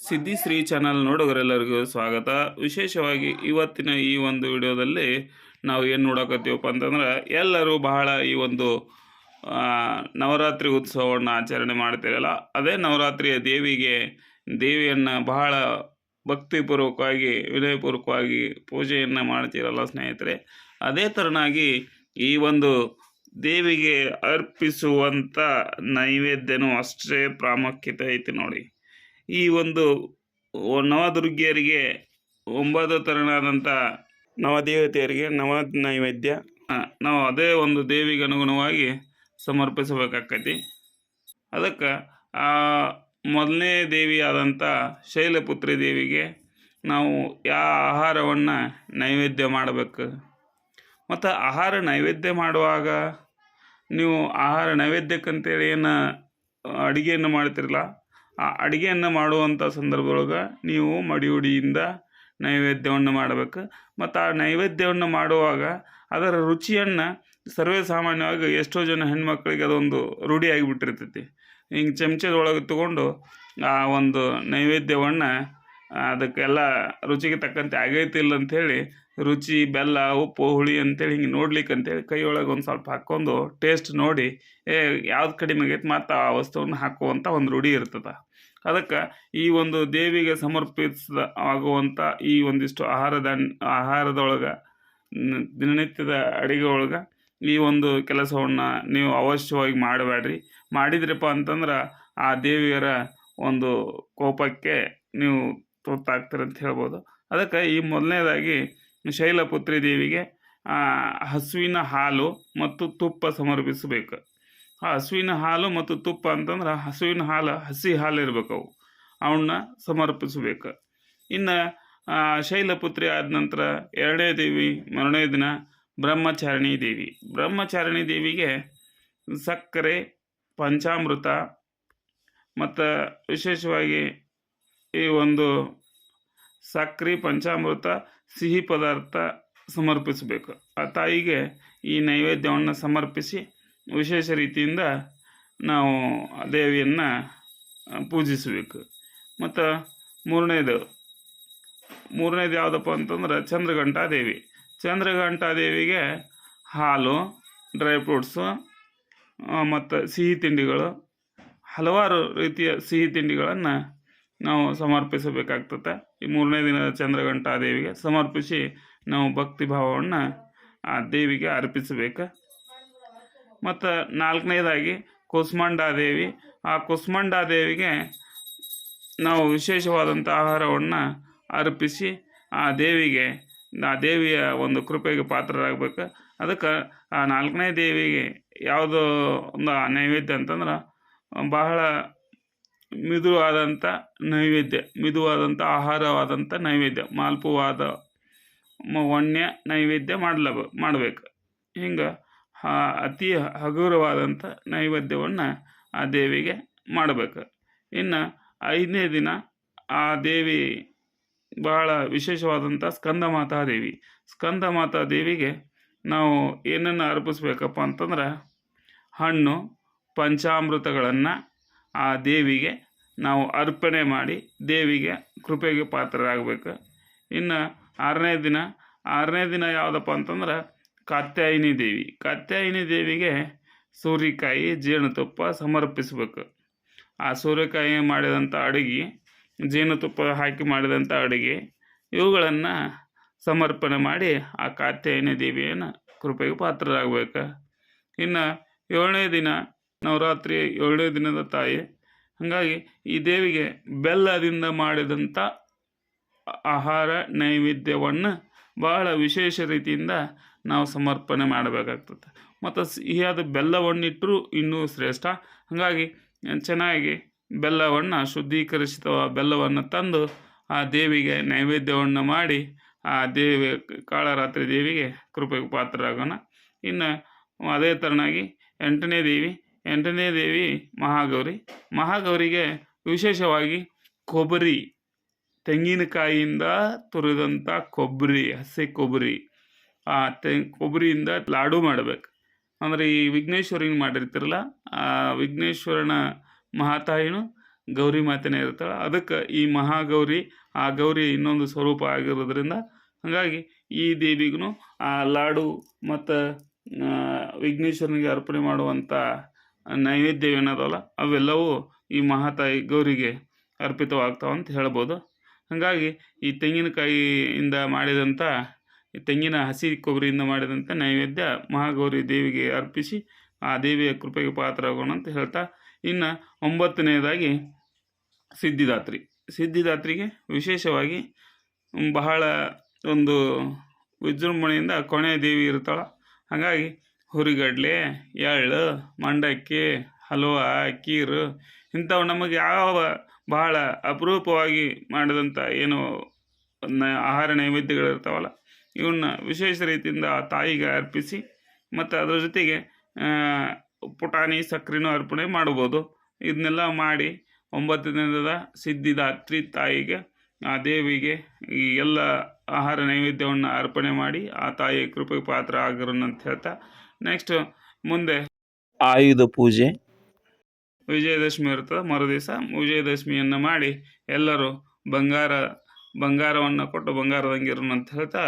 ಸಿದ್ಧಿ ಶ್ರೀ ಚಾನಲ್ ನೋಡೋರೆಲ್ಲರಿಗೂ ಸ್ವಾಗತ. ವಿಶೇಷವಾಗಿ ಇವತ್ತಿನ ಈ ಒಂದು ವಿಡಿಯೋದಲ್ಲಿ ನಾವು ಏನು ನೋಡಕತ್ತೀವಪ್ಪ ಅಂತಂದ್ರೆ, ಎಲ್ಲರೂ ಬಹಳ ಈ ಒಂದು ನವರಾತ್ರಿ ಉತ್ಸವವನ್ನು ಆಚರಣೆ ಮಾಡ್ತೀರಲ್ಲ, ಅದೇ ನವರಾತ್ರಿಯ ದೇವಿಗೆ, ದೇವಿಯನ್ನು ಬಹಳ ಭಕ್ತಿಪೂರ್ವಕವಾಗಿ, ವಿನಯಪೂರ್ವಕವಾಗಿ ಪೂಜೆಯನ್ನು ಮಾಡ್ತೀರಲ್ಲ ಸ್ನೇಹಿತರೆ, ಅದೇ ಥರನಾಗಿ ಈ ಒಂದು ದೇವಿಗೆ ಅರ್ಪಿಸುವಂಥ ನೈವೇದ್ಯನೂ ಅಷ್ಟೇ ಪ್ರಾಮುಖ್ಯತೆ ಐತಿ ನೋಡಿ. ಈ ಒಂದು ನವದುರ್ಗಿಯರಿಗೆ ಒಂಬತ್ತು ತರನಾದಂಥ ನವದೇವತೆಯರಿಗೆ ನವ ನೈವೇದ್ಯ ನಾವು ಅದೇ ಒಂದು ದೇವಿಗೆ ಅನುಗುಣವಾಗಿ ಸಮರ್ಪಿಸಬೇಕಾಕತಿ. ಅದಕ್ಕೆ ಆ ಮೊದಲನೇ ದೇವಿಯಾದಂಥ ಶೈಲಪುತ್ರಿ ದೇವಿಗೆ ನಾವು ಯಾವ ಆಹಾರವನ್ನು ನೈವೇದ್ಯ ಮಾಡಬೇಕು? ಮತ್ತು ಆಹಾರ ನೈವೇದ್ಯ ಮಾಡುವಾಗ ನೀವು ಆಹಾರ ನೈವೇದ್ಯಕ್ಕಂತೇಳಿ ಏನು ಅಡುಗೆಯನ್ನು ಮಾಡ್ತಿರಲ್ಲ ಆ ಅಡುಗೆಯನ್ನು ಮಾಡುವಂಥ ಸಂದರ್ಭದೊಳಗೆ ನೀವು ಮಡಿಯುಡಿಯಿಂದ ನೈವೇದ್ಯವನ್ನು ಮಾಡಬೇಕು. ಮತ್ತು ಆ ನೈವೇದ್ಯವನ್ನು ಮಾಡುವಾಗ ಅದರ ರುಚಿಯನ್ನು ಸರ್ವೇ ಸಾಮಾನ್ಯವಾಗಿ ಎಷ್ಟೋ ಜನ ಹೆಣ್ಮಕ್ಳಿಗೆ ಅದೊಂದು ರೂಢಿಯಾಗಿಬಿಟ್ಟಿರ್ತೈತಿ ಹಿಂಗೆ ಚಮಚದೊಳಗೆ ತಗೊಂಡು ಆ ಒಂದು ನೈವೇದ್ಯವನ್ನು ಅದಕ್ಕೆಲ್ಲ ರುಚಿಗೆ ತಕ್ಕಂತೆ ಆಗೈತಿ ಇಲ್ಲ ಅಂಥೇಳಿ ರುಚಿ, ಬೆಲ್ಲ, ಉಪ್ಪು, ಹುಳಿ ಅಂತೇಳಿ ಹಿಂಗೆ ನೋಡ್ಲಿಕ್ಕೆ ಅಂತೇಳಿ ಕೈ ಒಳಗೆ ಒಂದು ಸ್ವಲ್ಪ ಹಾಕ್ಕೊಂಡು ಟೇಸ್ಟ್ ನೋಡಿ, ಏ, ಯಾವ್ದು ಕಡಿಮೆ ಆಗೈತೆ ಮತ್ತು ಆ ವಸ್ತುವನ್ನು ಹಾಕುವಂಥ ಒಂದು ರೂಢಿ ಇರ್ತದೆ. ಅದಕ್ಕೆ ಈ ಒಂದು ದೇವಿಗೆ ಸಮರ್ಪಿಸಿದ ಆಗುವಂಥ ಈ ಒಂದಿಷ್ಟು ಆಹಾರದ ಆಹಾರದೊಳಗೆ ದಿನನಿತ್ಯದ ಅಡಿಗೆ ಒಳಗೆ ಈ ಒಂದು ಕೆಲಸವನ್ನು ನೀವು ಅವಶ್ಯವಾಗಿ ಮಾಡಬೇಡ್ರಿ ಮಾಡಿದ್ರಪ್ಪ ಅಂತಂದ್ರೆ ಆ ದೇವಿಯರ ಒಂದು ಕೋಪಕ್ಕೆ ನೀವು ತುತ್ತಾಗ್ತೀರ ಅಂತ ಹೇಳ್ಬೋದು. ಅದಕ್ಕೆ ಈ ಮೊದಲನೇದಾಗಿ ಶೈಲಪುತ್ರಿ ದೇವಿಗೆ ಹಸುವಿನ ಹಾಲು ಮತ್ತು ತುಪ್ಪ ಸಮರ್ಪಿಸಬೇಕು. ಆ, ಹಸುವಿನ ಹಾಲು ಮತ್ತು ತುಪ್ಪ ಅಂತಂದ್ರೆ ಹಸುವಿನ ಹಾಲು, ಹಸಿ ಹಾಲು ಇರಬೇಕು ಅವು ಅವನ್ನ ಸಮರ್ಪಿಸಬೇಕು. ಇನ್ನು ಶೈಲಪುತ್ರಿ ಆದ ನಂತರ ಎರಡನೇ ದೇವಿ, ಮೂರನೇ ದಿನ ಬ್ರಹ್ಮಚಾರಿಣಿ ದೇವಿ. ಬ್ರಹ್ಮಚಾರಿಣಿ ದೇವಿಗೆ ಸಕ್ಕರೆ, ಪಂಚಾಮೃತ ಮತ್ತು ವಿಶೇಷವಾಗಿ ಈ ಒಂದು ಸಕ್ಕರೆ ಪಂಚಾಮೃತ ಸಿಹಿ ಪದಾರ್ಥ ಸಮರ್ಪಿಸಬೇಕು. ಆ ತಾಯಿಗೆ ಈ ನೈವೇದ್ಯವನ್ನು ಸಮರ್ಪಿಸಿ ವಿಶೇಷ ರೀತಿಯಿಂದ ನಾವು ದೇವಿಯನ್ನು ಪೂಜಿಸಬೇಕು. ಮತ್ತು ಮೂರನೇದು ಮೂರನೇದು ಯಾವುದಪ್ಪ ಅಂತಂದ್ರೆ ಚಂದ್ರಘಂಟಾ ದೇವಿ. ಚಂದ್ರಘಂಟಾ ದೇವಿಗೆ ಹಾಲು, ಡ್ರೈ ಫ್ರೂಟ್ಸು ಮತ್ತು ಸಿಹಿ ತಿಂಡಿಗಳು, ಹಲವಾರು ರೀತಿಯ ಸಿಹಿ ತಿಂಡಿಗಳನ್ನು ನಾವು ಸಮರ್ಪಿಸಬೇಕಾಗ್ತದೆ. ಈ ಮೂರನೇ ದಿನದ ಚಂದ್ರಘಂಟಾ ದೇವಿಗೆ ಸಮರ್ಪಿಸಿ ನಾವು ಭಕ್ತಿ ಭಾವವನ್ನು ಆ ದೇವಿಗೆ ಅರ್ಪಿಸಬೇಕು. ಮತ್ತು ನಾಲ್ಕನೇದಾಗಿ ದೇವಿ ಆ ದೇವಿಗೆ ನಾವು ವಿಶೇಷವಾದಂಥ ಆಹಾರವನ್ನು ಅರ್ಪಿಸಿ ಆ ದೇವಿಗೆ, ಆ ದೇವಿಯ ಒಂದು ಕೃಪೆಗೆ ಪಾತ್ರರಾಗಬೇಕು. ಅದಕ್ಕೆ ಆ ನಾಲ್ಕನೇ ದೇವಿಗೆ ಯಾವುದೋ ಒಂದು ನೈವೇದ್ಯ ಅಂತಂದ್ರೆ ಬಹಳ ಮಿದುವಾದಂಥ ನೈವೇದ್ಯ ಮಿದುವಾದಂಥ ಆಹಾರವಾದಂಥ ನೈವೇದ್ಯ, ಮಾಲ್ಪುವಾದ ವನ್ಯ ನೈವೇದ್ಯ ಮಾಡಲಬ, ಮಾಡಬೇಕು. ಹಿಂಗೆ ಅತಿ ಹಗುರವಾದಂಥ ನೈವೇದ್ಯವನ್ನು ಆ ದೇವಿಗೆ ಮಾಡಬೇಕು. ಇನ್ನು ಐದನೇ ದಿನ ಆ ದೇವಿ ಬಹಳ ವಿಶೇಷವಾದಂಥ ಸ್ಕಂದ ಮಾತಾದೇವಿ ಸ್ಕಂದ ಮಾತಾದೇವಿಗೆ ನಾವು ಏನನ್ನು ಅರ್ಪಿಸ್ಬೇಕಪ್ಪ ಅಂತಂದ್ರೆ ಹಣ್ಣು, ಪಂಚಾಮೃತಗಳನ್ನು ಆ ದೇವಿಗೆ ನಾವು ಅರ್ಪಣೆ ಮಾಡಿ ದೇವಿಗೆ ಕೃಪೆಗೆ ಪಾತ್ರರಾಗಬೇಕು. ಇನ್ನು ಆರನೇ ದಿನ ಆರನೇ ದಿನ ಯಾವುದಪ್ಪ ಅಂತಂದ್ರೆ ಕಾತ್ಯಾಯಿನಿ ದೇವಿ. ಕಾತ್ಯಾಯಿನಿ ದೇವಿಗೆ ಸೂರ್ಯಕಾಯಿ, ಜೇನುತುಪ್ಪ ಸಮರ್ಪಿಸಬೇಕು. ಆ ಸೂರ್ಯಕಾಯಿ ಮಾಡಿದಂಥ ಅಡುಗೆ, ಜೇನುತುಪ್ಪ ಹಾಕಿ ಮಾಡಿದಂಥ ಅಡುಗೆ, ಇವುಗಳನ್ನು ಸಮರ್ಪಣೆ ಮಾಡಿ ಆ ಕಾತ್ಯಾಯಿನಿ ದೇವಿಯನ್ನು ಕೃಪೆಗೆ ಪಾತ್ರರಾಗಬೇಕು. ಇನ್ನು ಏಳನೇ ದಿನ ನವರಾತ್ರಿ ಏಳನೇ ದಿನದ ತಾಯಿ. ಹಾಗಾಗಿ ಈ ದೇವಿಗೆ ಬೆಲ್ಲದಿಂದ ಮಾಡಿದಂಥ ಆಹಾರ ನೈವೇದ್ಯವನ್ನು ಬಹಳ ವಿಶೇಷ ರೀತಿಯಿಂದ ನಾವು ಸಮರ್ಪಣೆ ಮಾಡಬೇಕಾಗ್ತದೆ. ಮತ್ತು ಸಿಹಿಯಾದ ಬೆಲ್ಲವನ್ನಿಟ್ಟರೂ ಇನ್ನೂ ಶ್ರೇಷ್ಠ. ಹಾಗಾಗಿ ಚೆನ್ನಾಗಿ ಬೆಲ್ಲವನ್ನು ಶುದ್ಧೀಕರಿಸಿದ ಬೆಲ್ಲವನ್ನು ತಂದು ಆ ದೇವಿಗೆ ನೈವೇದ್ಯವನ್ನು ಮಾಡಿ ಆ ದೇವಿ ಕಾಳರಾತ್ರಿ ದೇವಿಗೆ ಕೃಪೆಗೆ ಪಾತ್ರರಾಗೋಣ. ಇನ್ನು ಅದೇ ಥರನಾಗಿ ಎಂಟನೇ ದೇವಿ ಎಂಟನೇ ದೇವಿ ಮಹಾಗೌರಿ. ಮಹಾಗೌರಿಗೆ ವಿಶೇಷವಾಗಿ ಕೊಬ್ಬರಿ, ತೆಂಗಿನಕಾಯಿಯಿಂದ ತುರಿದಂಥ ಕೊಬ್ಬರಿ, ಹಸಿ ಕೊಬ್ಬರಿ, ಆ ತೆ, ಕೊಬ್ಬರಿಯಿಂದ ಲಾಡು ಮಾಡಬೇಕು. ಅಂದರೆ ಈ ವಿಘ್ನೇಶ್ವರಿಗೆ ಮಾಡಿರ್ತಿರಲ್ಲ, ಆ ವಿಘ್ನೇಶ್ವರನ ಮಹಾತಾಯಿನು ಗೌರಿ ಮಾತೆನೇ ಇರ್ತಾಳೆ. ಅದಕ್ಕೆ ಈ ಮಹಾಗೌರಿ, ಆ ಗೌರಿ ಇನ್ನೊಂದು ಸ್ವರೂಪ ಆಗಿರೋದ್ರಿಂದ ಹಾಗಾಗಿ ಈ ದೇವಿಗೂ ಆ ಲಾಡು ಮತ್ತು ವಿಘ್ನೇಶ್ವರನಿಗೆ ಅರ್ಪಣೆ ಮಾಡುವಂಥ ನೈವೇದ್ಯವೇನದಲ್ಲ ಅವೆಲ್ಲವೂ ಈ ಮಹಾತಾಯಿ ಗೌರಿಗೆ ಅರ್ಪಿತವಾಗ್ತಾವೆ ಅಂತ ಹೇಳ್ಬೋದು. ಹಾಗಾಗಿ ಈ ತೆಂಗಿನಕಾಯಿಯಿಂದ ಮಾಡಿದಂಥ ಈ ತೆಂಗಿನ ಹಸಿ ಕೊಬ್ಬರಿಯಿಂದ ಮಾಡಿದಂಥ ನೈವೇದ್ಯ ಮಹಾಗೌರಿ ದೇವಿಗೆ ಅರ್ಪಿಸಿ ಆ ದೇವಿಯ ಕೃಪೆಗೆ ಪಾತ್ರರಾಗೋಣ ಅಂತ ಹೇಳ್ತಾ, ಇನ್ನು ಒಂಬತ್ತನೆಯದಾಗಿ ಸಿದ್ಧಿದಾತ್ರಿ. ಸಿದ್ಧಿದಾತ್ರಿಗೆ ವಿಶೇಷವಾಗಿ ಬಹಳ ಒಂದು ವಿಜೃಂಭಣೆಯಿಂದ ಕೊನೆಯ ದೇವಿ ಇರ್ತಾಳೆ. ಹಾಗಾಗಿ ಹುರಿಗಡ್ಲೆ, ಎಳ್ಳು, ಮಂಡಕ್ಕಿ, ಹಲ್ವಾ, ಖೀರು ಇಂಥವು ನಮಗೆ ಯಾವ ಬಹಳ ಅಪರೂಪವಾಗಿ ಮಾಡಿದಂಥ ಏನು ಆಹಾರ ನೈವೇದ್ಯಗಳಿರ್ತಾವಲ್ಲ ಇವನ್ನ ವಿಶೇಷ ರೀತಿಯಿಂದ ಆ ತಾಯಿಗೆ ಅರ್ಪಿಸಿ ಮತ್ತು ಅದರ ಜೊತೆಗೆ ಪುಟಾಣಿ, ಸಕ್ಕರೆನೂ ಅರ್ಪಣೆ ಮಾಡ್ಬೋದು. ಇದನ್ನೆಲ್ಲ ಮಾಡಿ ಒಂಬತ್ತು ದಿನದ ಸಿದ್ಧಿದಾತ್ರಿ ತಾಯಿಗೆ, ಆ ದೇವಿಗೆ ಈ ಎಲ್ಲ ಆಹಾರ ನೈವೇದ್ಯವನ್ನು ಅರ್ಪಣೆ ಮಾಡಿ ಆ ತಾಯಿಯ ಕೃಪೆಗೆ ಪಾತ್ರ ಆಗಿರೋಣ ಅಂತ ಹೇಳ್ತಾ ನೆಕ್ಸ್ಟ್ ಮುಂದೆ. ಆಯುಧ ಪೂಜೆ. ವಿಜಯದಶಮಿ ಇರ್ತದೆ ಮರುದಿವಸ ವಿಜಯದಶಮಿಯನ್ನು ಮಾಡಿ ಎಲ್ಲರೂ ಬಂಗಾರ ಬಂಗಾರವನ್ನು ಕೊಟ್ಟು ಬಂಗಾರದಂಗಿರೋಣ ಅಂತ ಹೇಳ್ತಾ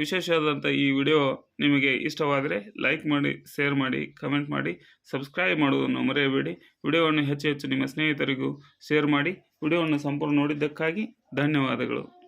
ವಿಶೇಷವಾದಂಥ ಈ ವಿಡಿಯೋ ನಿಮಗೆ ಇಷ್ಟವಾದರೆ ಲೈಕ್ ಮಾಡಿ ಶೇರ್ ಮಾಡಿ ಕಮೆಂಟ್ ಮಾಡಿ ಸಬ್ಸ್ಕ್ರೈಬ್ ಮಾಡುವುದನ್ನು ಮರೆಯಬೇಡಿ. ವಿಡಿಯೋವನ್ನು ಹೆಚ್ಚು ಹೆಚ್ಚು ನಿಮ್ಮ ಸ್ನೇಹಿತರಿಗೂ ಶೇರ್ ಮಾಡಿ. ವಿಡಿಯೋವನ್ನು ಸಂಪೂರ್ಣ ನೋಡಿದ್ದಕ್ಕಾಗಿ ಧನ್ಯವಾದಗಳು.